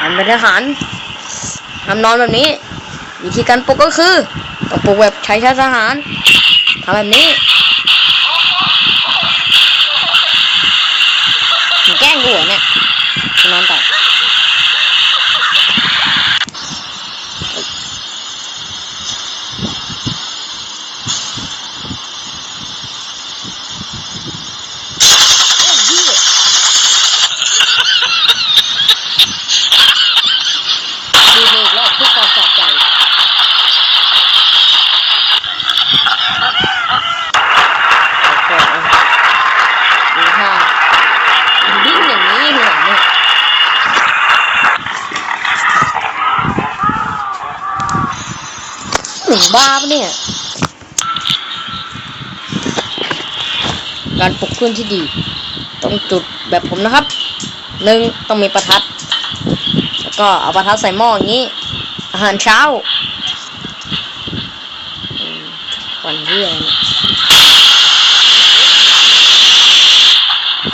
อันเป็นทหารทำนอนแบบนี้ วิธีการปลุกก็คือต้องปลุกแบบใช้ชาทหารทำแบบนี้แกล้งกูเหรอเนี่ยนอนต่อดูเธออีกรอบเพื่อความสะใจ โอเคดูท่าดิ้นอย่างนี้เหรอเนี่ย หนึ่งบ้าปะเนี่ย การปลุกขึ้นที่ดี ต้องจุดแบบผมนะครับหนึ่งต้องมีประทัด แล้วก็เอาประทัดใส่หม้ออย่างนี้ อาหารเช้า วันเที่ยงเ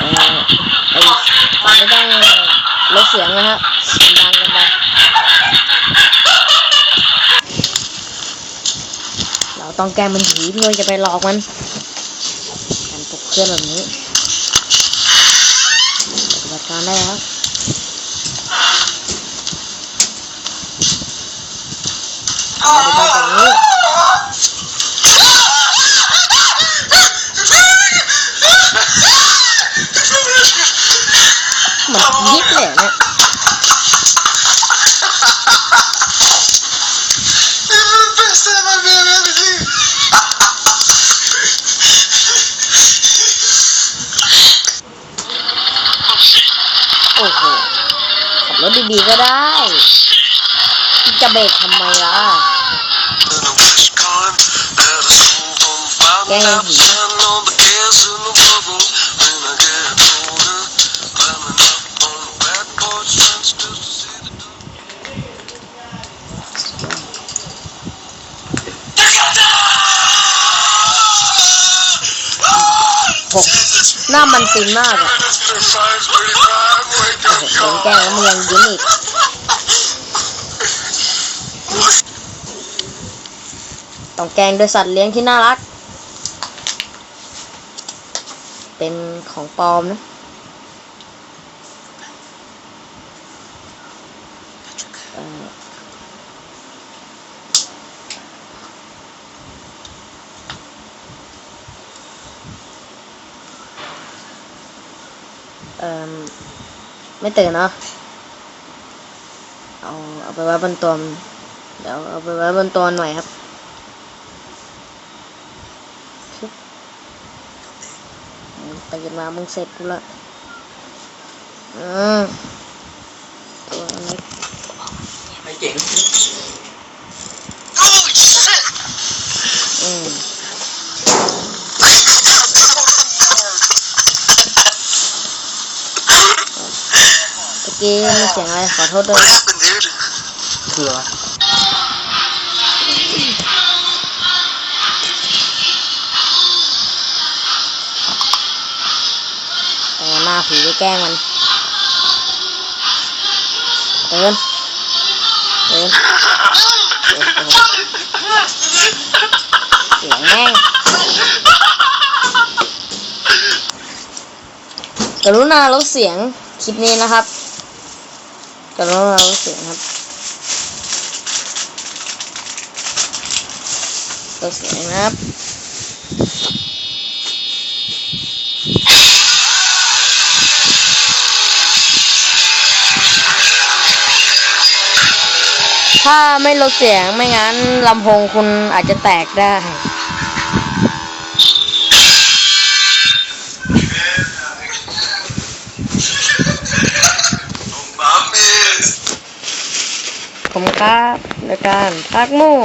อ่อไอ้ฟังไม่ต้องลดเสียงนะครับมันดังกันไปเรา ต้องแก้มันผีเพื่อจะไปหลอกมันการปลุกเคลื่อนแบบนี้ปฏิบัติการได้ครับปฏิบัติอย่างนี้เหมือนยิบเลยเนี่ย ถดีๆก็ได้จะเบรกทำไมล่ะ And I wish time had a หน้ามันฟินมากอะโอ้โห up, โดนแกล้งแล้วมันยังยิ้มอีกต้องแกล้งด้วยสัตว์เลี้ยงที่น่ารัก เป็นของปลอมนะเออ เอ่อไม่ตื่นเนาะเอาเอาไปไว้บนตัวมันเดี๋ยวเอาไปไว้บนตัวหน่อยครับตื่นมามึงเสร็จกูละอืมตัวเล็กไม่เจ๋ง Holy shit! อืม ตะกี้มีเสียงอะไรขอโทษด้วย What happened, dude? คืออะไรวะเออหน้าผีไปแกล้งมันเดินเดินโอ้โหเสียงแม่งกรุณาลดเสียงคลิปนี้นะครับ กรุณาลดเสียงครับลดเสียงนะครับถ้าไม่ลดเสียงไม่งั้นลำโพงคุณอาจจะแตกได้ ผมครับในการพักมั่ว